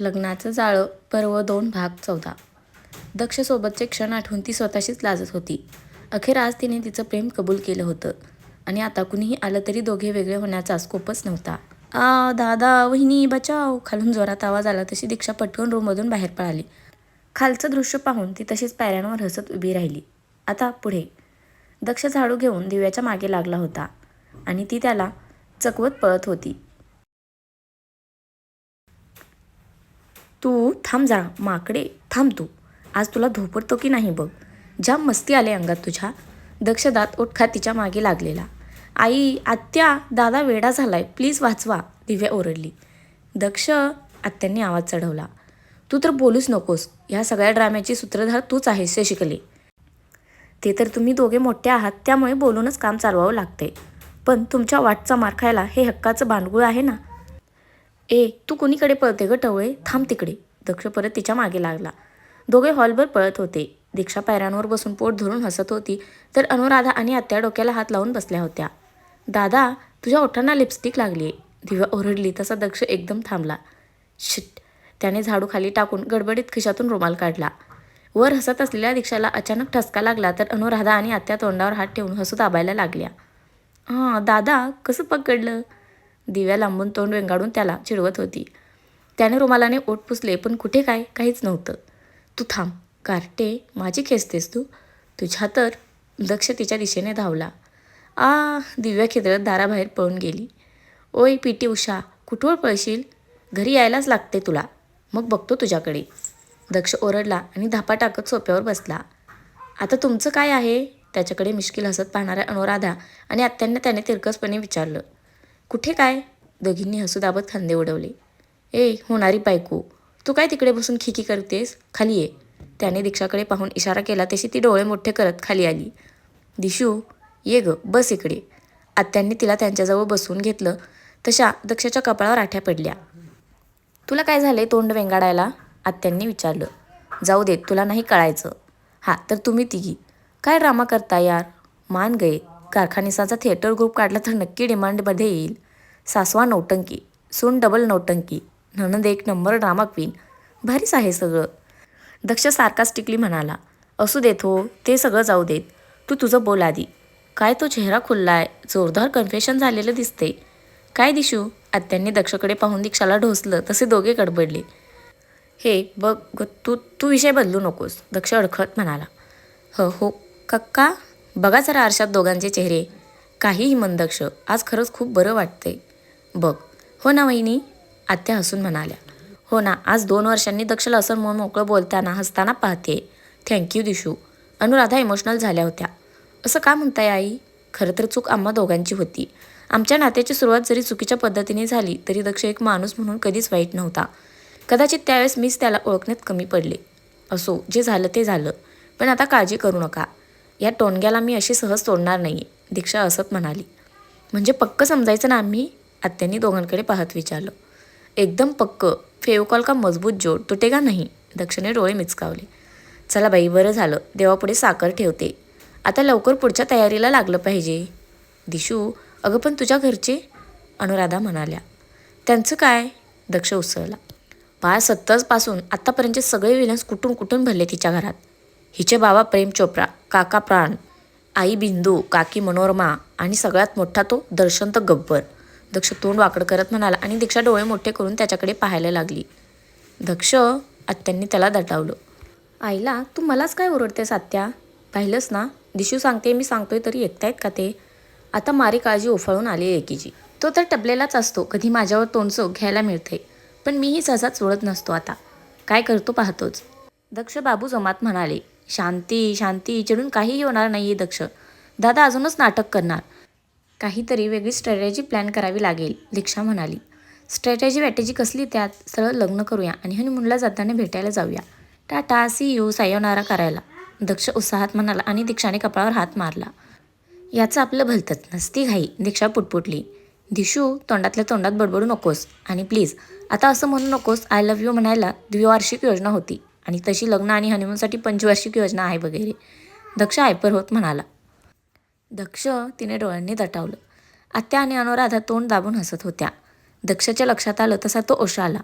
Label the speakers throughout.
Speaker 1: लग्नाचं जाळं पर्व दोन भाग चौदा. दक्षसोबतचे क्षण आठवून ती स्वतःशीच लाजत होती. अखेर आज तिने तिचं प्रेम कबूल केलं होतं. आणि आता कुणीही आलं तरी दोघे वेगळे होण्याचा स्कोपच नव्हता. आ दादा वहिनी बचाव खालून जोरात आवाज आला तशी दीक्षा पटकन रूममधून बाहेर पळाली. खालचं दृश्य पाहून ती तशीच पायऱ्यांवर हसत उभी राहिली. आता पुढे. दक्ष झाडू घेऊन दिव्याच्या मागे लागला होता. आणि ती त्याला चकवत पळत होती. तू थांब जरा माकडे थांब तू. आज तुला धोपडतो की नाही बघ. जाम मस्ती आले अंगात तुझ्या. दक्षदात दात तिच्यामागे लागलेला. आई आत्या दादा वेडा झालाय. प्लीज वाचवा. दिव्या ओरडली. दक्ष आत्यांनी आवाज चढवला. तू तर बोलूच नकोस. ह्या सगळ्या ड्राम्याची सूत्रधार तूच आहेस हे शिकले ते तर तुम्ही दोघे मोठे आहात त्यामुळे बोलूनच काम चालवावं लागते पण तुमच्या वाटचा मार खायला हे हक्काचं भांडगुळ आहे ना? ए तू कुणीकडे पळते ग टवळे? थांब तिकडे. दक्ष परत तिच्यामागे लागला. दोघे हॉलभर पळत होते. दीक्षा पायऱ्यांवर बसून पोट धरून हसत होती तर अनुराधा आणि आत्या डोक्याला हात लावून बसल्या होत्या. दादा तुझ्या ओठांना लिपस्टिक लागली दिवा ओरडली तसा दक्ष एकदम थांबला. शिट. त्याने झाडू खाली टाकून गडबडीत खिशातून रुमाल काढला. वर हसत असलेल्या दीक्षाला अचानक ठसका लागला तर अनुराधा आणि आत्या तोंडावर हात ठेवून हसू दाबायला लागल्या. हां दादा कसं पकडलं? दिव्या लांबून तोंड वेंगाडून त्याला चिडवत होती. त्याने रुमालाने ओठ पुसले पण कुठे काय? काहीच नव्हतं. तू थांब कार्टे माझी खेचतेस तू. तुझ्या तर दक्ष तिच्या दिशेने धावला. आ दिव्या खेदळत दाराबाहेर पळून गेली. ओय पी. टी. उषा कुठवर पळशील? घरी यायलाच लागते तुला. मग बघतो तुझ्याकडे. दक्ष ओरडला आणि धापा टाकत सोप्यावर बसला. आता तुमचं काय आहे? त्याच्याकडे मिश्किल हसत पाहणाऱ्या अनुराधा आणि आत्यांना त्याने तिरकसपणे विचारलं. कुठे काय? दोघींनी हसू दाबत खांदे उडवले. ए होणारी बायको तू काय तिकडे बसून खिकी करतेस? खाली ये. त्याने दीक्षाकडे पाहून इशारा केला तशी ती डोळे मोठे करत खाली आली. दिशू ये ग बस इकडे. आत्यांनी तिला त्यांच्याजवळ बसवून घेतलं. तशा दक्षाच्या कपाळावर आठ्या पडल्या. तुला काय झाले तोंड वेंगाडायला? आत्यांनी विचारलं. जाऊ देत तुला नाही कळायचं. हां तर तुम्ही तिघी. काय ड्रामा करता यार? मान गए. कारखानिसाचा थिएटर ग्रुप काढला तर नक्की डिमांडमध्ये येईल. सासवा नौटंकी सून डबल नौटंकी नणंद एक नंबर ड्रामा क्वीन भारीच आहे सगळं. दक्ष सार्कास्टिकली म्हणाला असू देत हो ते सगळं जाऊ देत. तू तुझं बोल आधी. काय तो चेहरा खुललाय? जोरदार कन्फेशन झालेलं दिसते काय दिशू? आत्यांनी दक्षकडे पाहून दीक्षाला ढोसलं तसे दोघे गडबडले. हे बघ ग तू तू विषय बदलू नकोस दक्ष अडखळत म्हणाला. ह हो. कक्का बघा जरा आरशात दोघांचे चेहरे. काहीही मन दक्ष आज खरंच खूप बरं वाटतंय. बघ. हो ना वहिनी? आत्या हसून म्हणाल्या. हो ना आज दोन वर्षांनी दक्षला असं मन मोकळं बोलताना हसताना पाहते. थँक्यू दिशू. अनुराधा इमोशनल झाल्या होत्या. असं का म्हणताय आई? खरं तर चूक आम्हा दोघांची होती. आमच्या नात्याची सुरुवात जरी चुकीच्या पद्धतीने झाली तरी दक्ष एक माणूस म्हणून कधीच वाईट नव्हता. कदाचित त्यावेळेस मीच त्याला ओळखण्यात कमी पडले. असो जे झालं ते झालं. पण आता काळजी करू नका. या टोणग्याला मी अशी सहज सोडणार नाही दीक्षा असत म्हणाली. म्हणजे पक्क समजायचं ना आम्ही? आत्यांनी दोघांकडे पाहत विचारलं. एकदम पक्क. फेवकॉल का मजबूत जोड? तुटेगा नाही. दक्षने डोळे मिचकावले. चला बाई बरं झालं. देवापुढे साखर ठेवते. आता लवकर पुढच्या तयारीला लागलं पाहिजे. दिशू अगं पण तुझ्या घरचे? अनुराधा म्हणाल्या. त्यांचं काय? दक्ष उसळला. बाळ सत्तरपासून आत्तापर्यंतचे सगळे विलन्स कुठून कुठून भरले तिच्या घरात? हिचे बाबा प्रेम चोप्रा काका प्राण आई बिंदू काकी मनोरमा आणि सगळ्यात मोठा तो दर्शन तर गब्बर. दक्ष तोंड वाकड करत म्हणाला आणि दीक्षा डोळे मोठे करून त्याच्याकडे पाहायला लागली. दक्ष आत्यांनी त्याला दटावलं. आईला तू मलाच काय ओरडतेस आत्या? पाहिलंस ना? दिशू सांगते मी सांगतोय तरी ऐकतायत का ते? आता मारी काळजी ओफाळून आली एकीची. तो तर टपलेलाच असतो कधी माझ्यावर तोंडसो घ्यायला मिळते. पण मीही सहसा चोळत नसतो आता. काय करतो पाहतोच. दक्ष बाबू जमात म्हणाले शांती शांती चिडून काहीही होणार नाही दक्ष. दादा अजूनच नाटक करणार. काहीतरी वेगळी स्ट्रॅटेजी प्लॅन करावी लागेल दीक्षा म्हणाली. स्ट्रॅटेजी वॅटेजी कसली त्यात? सरळ लग्न करूया आणि हनीमूनला जाताना भेटायला जाऊया. टाटा सी यू सायोनारा करायला. दक्ष उत्साहात म्हणाला आणि दीक्षाने कपाळावर हात मारला. याचं आपलं भलतंच नसती घाई. दीक्षा पुटपुटली. दिशू तोंडातल्या तोंडात बडबडू नकोस. आणि प्लीज आता असं म्हणू नकोस. आय लव्ह यू म्हणायला द्विवार्षिक योजना होती. आणि तशी लग्न आणि हनीमूनसाठी पंचवार्षिक योजना आहे वगैरे. दक्ष हायपर होत म्हणाला. दक्ष तिने डोळ्यांनी दटावलं. आत्या आणि अनुराधा तोंड दाबून हसत होत्या. दक्षच्या लक्षात आलं तसा तो ओशाळला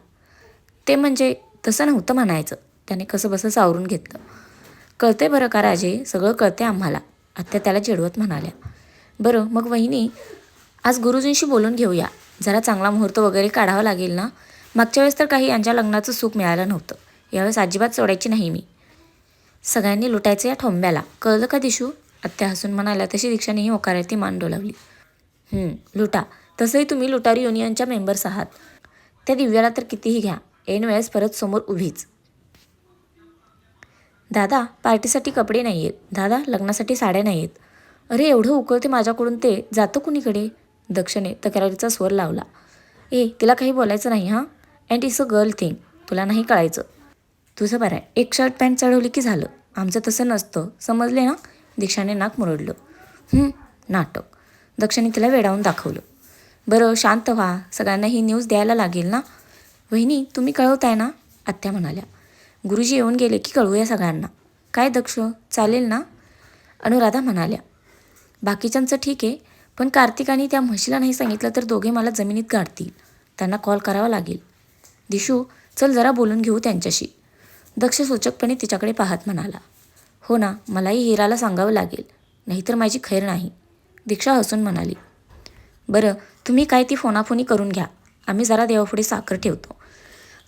Speaker 1: ते म्हणजे तसं नव्हतं म्हणायचं. त्याने कसं बसं सावरून घेतलं. कळते बरं का राजे सगळं कळते आम्हाला. आत्या त्याला चिडवत म्हणाल्या. बरं मग वहिनी आज गुरुजींशी बोलून घेऊया. जरा चांगला मुहूर्त वगैरे काढावा लागेल ना? मागच्या वेळेस तर काही यांच्या लग्नाचं सुख मिळालं नव्हतं. यावेळेस अजिबात सोडायची नाही मी. सगळ्यांनी लुटायचं या ठोंब्याला. कळलं का दिशू? आत्या हसून म्हणाल्या तशी दीक्षानेही होकारार्थी मान डोलावली. लुटा. तसंही तुम्ही लुटारी युनियनच्या मेंबर्स आहात. त्या दिव्याला तर कितीही घ्या. ऐन वेळेस परत समोर उभीच. दादा पार्टीसाठी कपडे नाही आहेत दादा लग्नासाठी साड्या नाही आहेत अरे एवढं उकळते माझ्याकडून ते. जातं कुणीकडे? दक्षने तक्रारीचा स्वर लावला. ए तिला काही बोलायचं नाही हां? And it's a girl thing तुला नाही कळायचं. तुझं बरं आहे. एक शर्ट पॅन्ट चढवली की झालं. आमचं तसं नसतं. समजले ना दीक्षाने नाक मुरडलं. नाटक. दक्षाने तिला वेडावून दाखवलं. बरं शांत व्हा. सगळ्यांना ही न्यूज द्यायला लागेल ना? वहिनी तुम्ही कळवताय ना? आत्या म्हणाल्या. गुरुजी येऊन गेले की कळवूया सगळ्यांना. काय दक्ष? चालेल ना? अनुराधा म्हणाल्या. बाकीच्यांचं ठीक आहे पण कार्तिकाने त्या म्हशीला नाही सांगितलं तर दोघे मला जमिनीत गाडतील. त्यांना कॉल करावा लागेल. दिशू चल जरा बोलून घेऊ त्यांच्याशी. दक्ष सूचकपणे तिच्याकडे पाहत म्हणाला. हो ना मलाही हिराला सांगावं लागेल. नाहीतर माझी खैर नाही. दीक्षा हसून म्हणाली. बरं तुम्ही काय ती फोनाफोनी करून घ्या. आम्ही जरा देवापुढे साखर ठेवतो.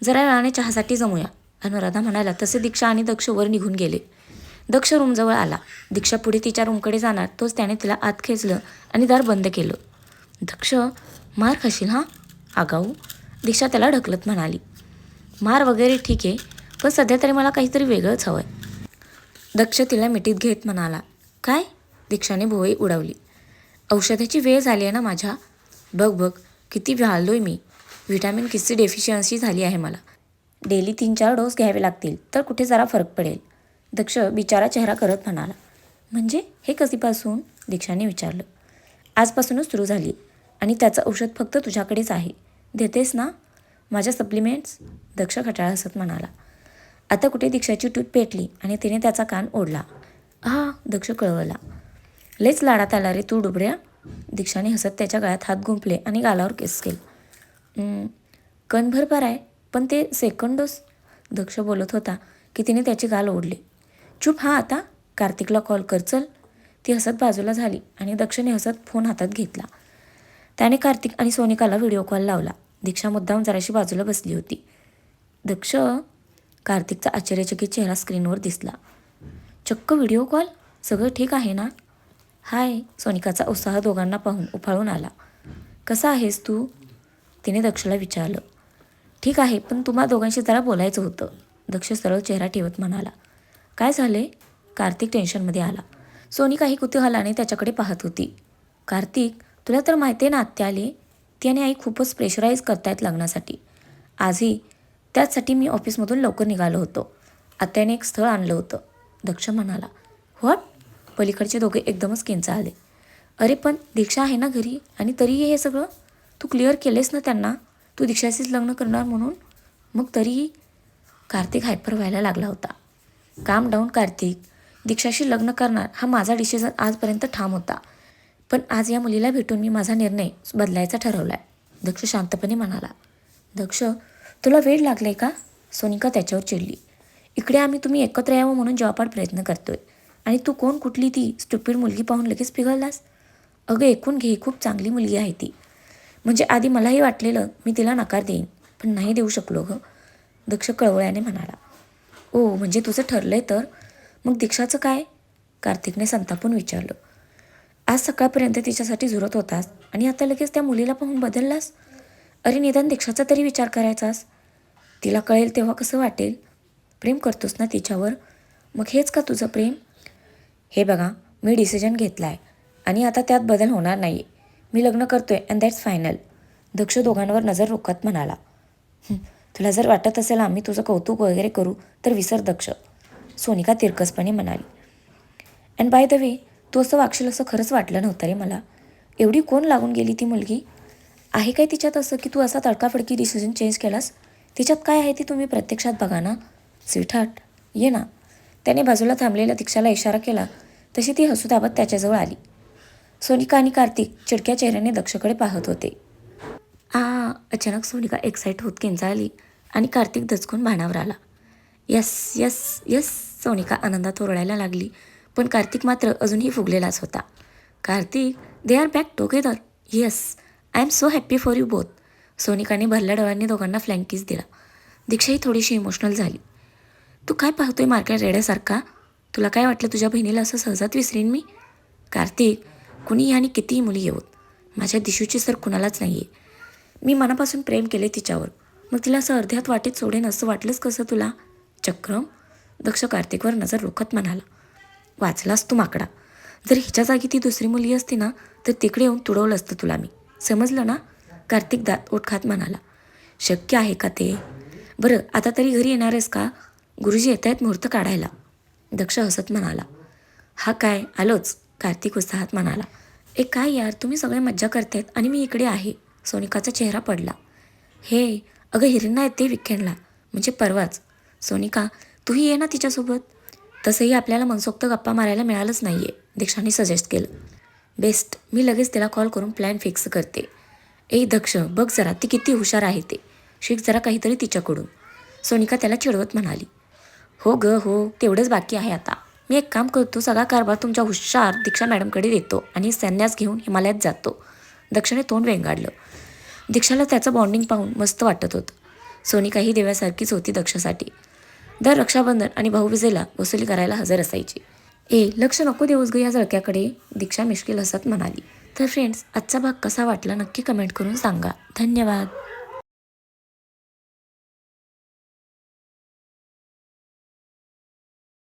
Speaker 1: जरा वेळाने चहासाठी जमूया. अनुराधा म्हणाला तसे दीक्षा आणि दक्ष वर निघून गेले. दक्ष रूमजवळ आला. दीक्षा पुढे तिच्या रूमकडे जाणार तोच त्याने तिला आत खेचलं आणि दार बंद केलं. दक्ष मार खाशील हां? आगाऊ. दीक्षा त्याला ढकलत म्हणाली. मार वगैरे ठीक आहे पण सध्या तरी मला काहीतरी वेगळंच हवं आहे दक्ष तिला मिठीत घेत म्हणाला काय? दीक्षाने भोवई उडवली. औषधाची वेळ झाली आहे ना माझ्या? बघ बघ किती आहे मी. व्हिटॅमिन किसची डेफिशियन्सी झाली आहे मला. डेली तीन चार डोस घ्यावे लागतील तर कुठे जरा फरक पडेल. दक्ष बिचारा चेहरा करत म्हणाला. म्हणजे हे कधीपासून? दीक्षाने विचारलं. आजपासूनच सुरू झाली आणि त्याचं औषध फक्त तुझ्याकडेच आहे. देतेस ना? माझ्या सप्लिमेंट्स? दक्ष खटाळा हसत म्हणाला. आता कुठे दीक्षाची टूट पेटली आणि तिने त्याचा कान ओढला. हा दक्ष कळवला. लेच लाडात आला रे तू डुबड्या दीक्षाने हसत त्याच्या गळ्यात हात गुंपले आणि गालावर केस केले. कणभर पर आहे पण ते सेकंड डोस दक्ष बोलत होता की तिने त्याची गाल ओढली. चुप हा आता कार्तिकला कॉल कर चल. ती हसत बाजूला झाली आणि दक्षने हसत फोन हातात घेतला. त्याने कार्तिक आणि सोनिकाला व्हिडिओ कॉल लावला. दीक्षा मुद्दाम जराशी बाजूला बसली होती. दक्ष कार्तिकचा आश्चर्यचकित चेहरा स्क्रीनवर दिसला. चक्क व्हिडिओ कॉल? सगळं ठीक आहे ना? हाय सोनिकाचा उत्साह दोघांना पाहून उफाळून आला. कसा आहेस तू? तिने दक्षला विचारलं. ठीक आहे पण तुम्हा दोघांशी जरा बोलायचं होतं. दक्ष सरळ चेहरा ठेवत म्हणाला. काय झाले? कार्तिक टेन्शनमध्ये आला. सोनिकाही कुतूहलाने त्याच्याकडे पाहत होती. कार्तिक तुला तर माहिती आहे ना आत्या आली? ती आणि आई खूपच प्रेशराईज करतायत लग्नासाठी. आजही त्याचसाठी मी ऑफिसमधून लवकर निघालो होतो. आत्याने एक स्थळ आणलं होतं. दक्ष म्हणाला व्हॉट? पलीकडचे दोघे एकदमच आले अरे पण दीक्षा आहे ना घरी आणि तरीही हे सगळं? तू क्लिअर केलेस ना त्यांना? तू दीक्षाशीच लग्न करणार म्हणून? मग तरीही? कार्तिक हायपर व्हायला लागला होता. काम डाऊन कार्तिक. दीक्षाशी लग्न करणार हा माझा डिसिजन आजपर्यंत ठाम होता. पण आज या मुलीला भेटून मी माझा निर्णय बदलायचा ठरवला आहे दक्ष शांतपणे म्हणाला दक्ष तुला वेळ लागले का? सोनिका त्याच्यावर चिडली. इकडे आम्ही तुम्ही एकत्र यावं म्हणून जॉबाड प्रयत्न करतोय. आणि तू कोण कुठली ती स्टुपीड मुलगी पाहून लगेच पिघळलास? अगं ऐकून घे खूप चांगली मुलगी आहे ती. म्हणजे आधी मलाही वाटलेलं मी तिला नकार देईन पण नाही देऊ शकलो गं. दक्ष कळवळ्याने म्हणाला. ओ म्हणजे तुझं ठरलंय तर? मग दीक्षाचं काय? कार्तिकने संतापून विचारलं. आज सकाळपर्यंत तिच्यासाठी झुरत होतास आणि आता लगेच त्या मुलीला पाहून बदललास? अरे निदान दीक्षाचा तरी विचार करायचास? तिला कळेल तेव्हा कसं वाटेल. प्रेम करतोस ना तिच्यावर? मग हेच का तुझं प्रेम? हे बघा मी डिसिजन घेतला आहे आणि आता त्यात बदल होणार नाही मी लग्न करतो आहे अँड दॅट्स फायनल दक्ष दोघांवर नजर रोखत म्हणाला. तुला जर वाटत असेल आम्ही तुझं कौतुक वगैरे करू तर विसर दक्ष. सोनिका तिरकसपणे म्हणाली. अँड बाय द वे तू असं वागशील असं खरंच वाटलं नव्हतं रे मला. एवढी कोण लागून गेली ती मुलगी? आहे काय तिच्यात असं की तू असा तडकाफडकी डिसिजन चेंज केलास? तिच्यात काय आहे ती तुम्ही प्रत्यक्षात बघा ना. स्वीटहार्ट ये ना. त्याने बाजूला थांबलेल्या दीक्षाला इशारा केला. तशी ती हसू दाबत त्याच्याजवळ आली. सोनिका आणि कार्तिक चिडक्या चेहऱ्याने दक्षकडे पाहत होते. आ अचानक सोनिका एक्साईट होत किंचाळली आणि कार्तिक दचकून भानावर आला. यस यस यस सोनिका आनंदात ओरडायला लागली. पण कार्तिक मात्र अजूनही फुगलेलाच होता. Kartik they are back together yes I am so happy for you both. सोनिकाने भरल्या डोळ्यांनी दोघांना फ्लँकीज दिला. दीक्षाही थोडीशी इमोशनल झाली. तू काय पाहतोय मार्केट रेड्यासारखा? तुला काय वाटलं तुझ्या बहिणीला असं सहजात विसरीन मी? कार्तिक कुणीही आणि कितीही मुली येऊत. माझ्या दिशूची सर कुणालाच नाही आहे मी मनापासून प्रेम केले तिच्यावर. मग तिला असं अर्ध्यात वाटेत सोडेन असं वाटलंच कसं तुला? चक्रम? दक्ष कार्तिकवर नजर रोखत म्हणाला. वाचलास तू माकडा. जर हिच्या जागी ती दुसरी मुली असती ना तर तिकडे येऊन तुडवलं असतं तुला मी. समजलं ना? कार्तिक दात ओठखात म्हणाला. शक्य आहे का ते? बरं आता तरी घरी येणार आहेस का? गुरुजी येत आहेत मुहूर्त काढायला. दक्ष हसत म्हणाला. हा काय? आलोच कार्तिक उत्साहात म्हणाला. ए काय यार तुम्ही सगळे मज्जा करतायत आणि मी इकडे आहे. सोनिकाचा चेहरा पडला. हे अगं हिरणा येते विकेंडला म्हणजे परवाच. सोनिका तूही ये ना तिच्यासोबत? तसंही आपल्याला मनसोक्त गप्पा मारायला मिळालंच नाही आहे दीक्षाने सजेस्ट केलं. बेस्ट. मी लगेच तिला कॉल करून प्लॅन फिक्स करते. ए दक्ष बघ जरा ती किती हुशार आहे ते. शिक जरा काहीतरी तिच्याकडून. सोनिका त्याला चिडवत म्हणाली. हो ग हो तेवढंच बाकी आहे आता. मी एक काम करतो सगळा कारभार तुमच्या हुशार दीक्षा मॅडमकडे देतो आणि संन्यास घेऊन हिमालयात जातो. दक्षने तोंड वेंगाडलं. दीक्षाला त्याचं बॉन्डिंग पाहून मस्त वाटत होतं. सोनिका ही देव्यासारखीच होती दक्षासाठी. दर रक्षाबंधन आणि भाऊबिजेला वसुली करायला हजर असायची. ए लक्ष नको देऊस ग या जळक्याकडे दीक्षा मिश्किल हसत म्हणाली. तर फ्रेंड्स आजचा भाग कसा वाटला नक्की कमेंट करून सांगा. धन्यवाद.